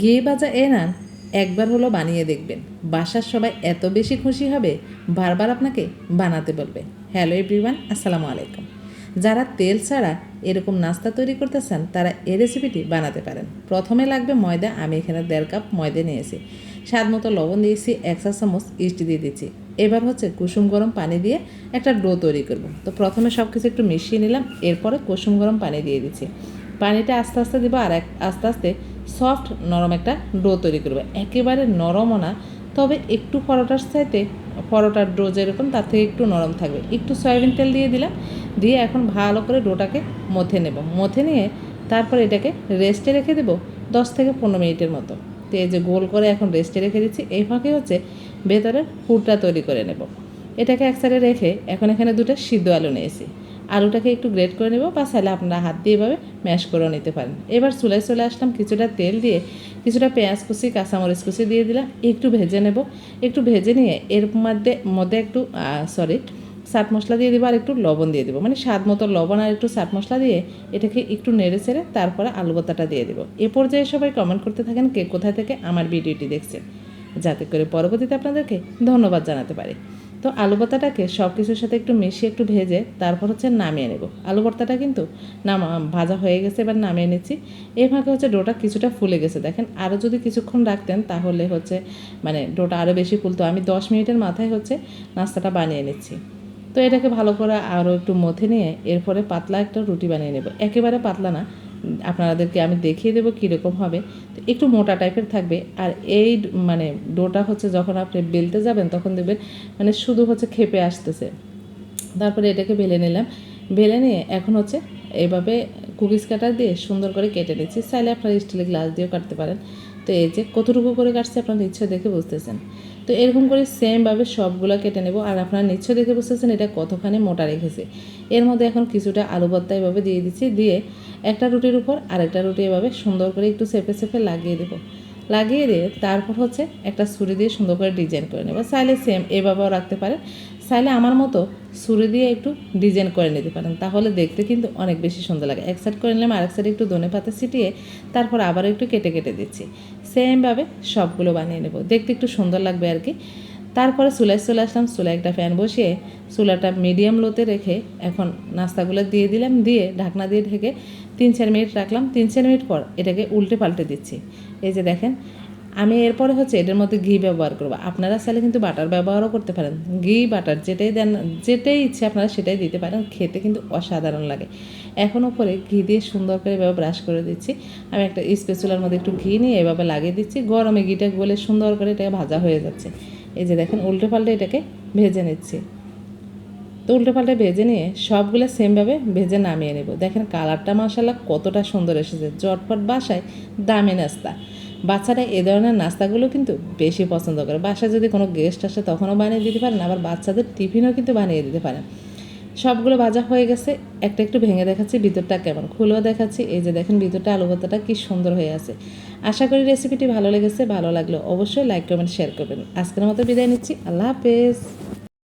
ঘি ভাজা এ নান, একবার হলো বানিয়ে দেখবেন। বাসার সবাই এত বেশি খুশি হবে, বারবার আপনাকে বানাতে বলবে। হ্যালো এভরিওয়ান, আসসালামু আলাইকুম। যারা তেল ছাড়া এরকম নাস্তা তৈরি করতে চান তারা এই রেসিপিটি বানাতে পারেন। প্রথমে লাগবে ময়দা, আমি এখানে দেড় কাপ ময়দা নিয়েছি। স্বাদ মতো লবণ দিয়েছি, এক চা চামচ ইস্ট দিয়ে দিচ্ছি এবার হচ্ছে কুসুম গরম পানি দিয়ে একটা ডো তৈরি করব। তো প্রথমে সব কিছু একটু মিশিয়ে নিলাম, এরপরে কুসুম গরম পানি দিয়ে দিচ্ছি। পানিটা আস্তে আস্তে দেবো আর এক আস্তে আস্তে সফট নরম একটা ডো তৈরি করবে। একেবারে নরমও না, তবে একটু পরোটার সাথে পরোটার ডো যেরকম, তার থেকে একটু নরম থাকবে। একটু সয়াবিন তেল দিয়ে দিলাম, দিয়ে এখন ভালো করে ডোটাকে মথে নেব। মথে নিয়ে তারপর এটাকে রেস্টে রেখে দেবো দশ থেকে পনেরো মিনিটের মতো। তো এই যে গোল করে এখন রেস্টে রেখে দিচ্ছি, এই ফাঁকে হচ্ছে ভেতরের পুরটা তৈরি করে নেব। এটাকে এক সাইডে রেখে এখন এখানে দুটো সিদ্ধ আলু নিয়েছি। আলুটাকে একটু গ্রেট করে নেব, বা চাইলে আপনারা হাত দিয়ে এভাবে ম্যাশ করেও নিতে পারেন। এবার চুলায় চলে আসলাম, কিছুটা তেল দিয়ে কিছুটা পেঁয়াজ কুচি, কাঁচামরিচ কুচি দিয়ে দিলাম, একটু ভেজে নেব। একটু ভেজে নিয়ে এর মধ্যে মধ্যে একটু সরি চাট মশলা দিয়ে দেবো আর একটু লবণ দিয়ে দেবো। মানে স্বাদ মতো লবণ আর একটু চাট মশলা দিয়ে এটাকে একটু নেড়ে চেড়ে তারপরে আলু ভর্তাটা দিয়ে দেবো। এ পর্যায়ে সবাই কমেন্ট করতে থাকেন কে কোথায় থেকে আমার ভিডিওটি দেখছেন। যাতে করে পরবর্তীতে আপনাদেরকে ধন্যবাদ জানাতে পারি। তো আলু ভর্তাটাকে সব কিছুর সাথে একটু মিশিয়ে একটু ভেজে তারপর হচ্ছে নামিয়ে নেব। আলু ভর্তাটা কিন্তু নামা, ভাজা হয়ে গেছে, এবার নামিয়ে নিচ্ছি। এই ফাঁকে হচ্ছে ডোটা কিছুটা ফুলে গেছে, দেখেন। আরও যদি কিছুক্ষণ রাখতেন তাহলে হচ্ছে মানে ডোটা আরও বেশি ফুলতো। আমি দশ মিনিটের মাথায় হচ্ছে নাস্তাটা বানিয়ে নিচ্ছি। তো এটাকে ভালো করে আরও একটু মথে নিয়ে এরপরে পাতলা একটা রুটি বানিয়ে নেব। একেবারে পাতলা না আপনাদেরকে আমি দেখিয়ে দেবো কীরকম হবে। তো একটু মোটা টাইপের থাকবে। আর এই মানে ডোটা হচ্ছে যখন আপনি বেলতে যাবেন, তখন দেবেন মানে শুধু হচ্ছে খেপে আসতেছে। তারপরে এটাকে বেলে নিলাম। বেলে নিয়ে এখন হচ্ছে এভাবে কুকিজ কাটার দিয়ে সুন্দর করে কেটে নিচ্ছি। চাইলে আপনারা স্টিলের গ্লাস দিয়েও কাটতে পারেন। তো এই যে কতটুকু করে কাটছে আপনার ইচ্ছা দেখে বুঝতেছেন। তো এরকম করে সেমভাবে সবগুলো কেটে নেব, আর আপনারা নিশ্চয় দেখে বুঝতেছেন এটা কতখানি মোটা রেখেছে। এর মধ্যে এখন কিছুটা আলু ভর্তা এভাবে দিয়ে দিচ্ছি, দিয়ে একটা রুটির উপর আরেকটা রুটি এভাবে সুন্দর করে একটু চেপে চেপে লাগিয়ে দেবো। লাগিয়ে দিয়ে তারপর হচ্ছে একটা ছুরি দিয়ে সুন্দর করে ডিজাইন করে নেব। চাইলে সেম এভাবেও রাখতে পারেন। চাইলে আমার মতো ছুরি দিয়ে একটু ডিজাইন করে নিতে পারেন। তাহলে দেখতে কিন্তু অনেক বেশি সুন্দর লাগে। এক সাইড করে নিলাম, আরেক সাইডে একটু ধনে পাতা ছিটিয়ে তারপর আবার একটু কেটে কেটে দিচ্ছি। সেমভাবে সবগুলো বানিয়ে নেব। দেখতে একটু সুন্দর লাগবে আর কি। তারপরে চুলায় চলে আসলাম। চুলায় একটা ফ্যান বসিয়ে চুলাটা মিডিয়াম লোতে রেখে এখন নাস্তাগুলো দিয়ে দিলাম। দিয়ে ঢাকনা দিয়ে ঢেকে তিন চার মিনিট রাখলাম। তিন চার মিনিট পর এটাকে উল্টে পাল্টে দিচ্ছি। এই যে দেখেন আমি এরপরে হচ্ছে এটার মধ্যে ঘি ব্যবহার করব। আপনারা চাইলে কিন্তু বাটার ব্যবহারও করতে পারেন। ঘি, বাটার যেটাই দেন, যেটাই ইচ্ছে আপনারা সেটাই দিতে পারেন। খেতে কিন্তু অসাধারণ লাগে। এখন উপরে ঘি দিয়ে সুন্দর করে এভাবে ব্রাশ করে দিচ্ছি। আমি একটা স্পেচুলার মধ্যে একটু ঘি নিয়ে এভাবে লাগিয়ে দিচ্ছি। গরমে ঘিটা গলে সুন্দর করে এটাকে ভাজা হয়ে যাচ্ছে। এই যে দেখেন, উল্টে পাল্টে এটাকে ভেজে নিচ্ছি। তো উল্টে পাল্টে ভেজে নিয়ে সবগুলো সেমভাবে ভেজে নামিয়ে নেব। দেখেন কালারটা মশালা কতটা সুন্দর এসেছে। জটপট বাসায় দামি নাস্তা। বাচ্চারা এ ধরনের নাস্তাগুলো কিন্তু বেশি পছন্দ করে। বাসায় যদি কোনো গেস্ট আসে তখনও বানিয়ে দিতে পারেন, আবার বাচ্চাদের টিফিনও কিন্তু বানিয়ে দিতে পারেন। সবগুলো ভাজা হয়ে গেছে, একটা একটু ভেঙে দেখাচ্ছি, ভিতরটা কেমন খুলেও দেখাচ্ছি। এই যে দেখেন ভিতরটা আলু ভর্তাটা কী সুন্দর হয়ে আছে। আশা করি রেসিপিটি ভালো লেগেছে, ভালো লাগল অবশ্যই লাইক কমেন্ট শেয়ার করবেন। আজকের মতো বিদায় নিচ্ছি, আল্লাহ হাফেজ।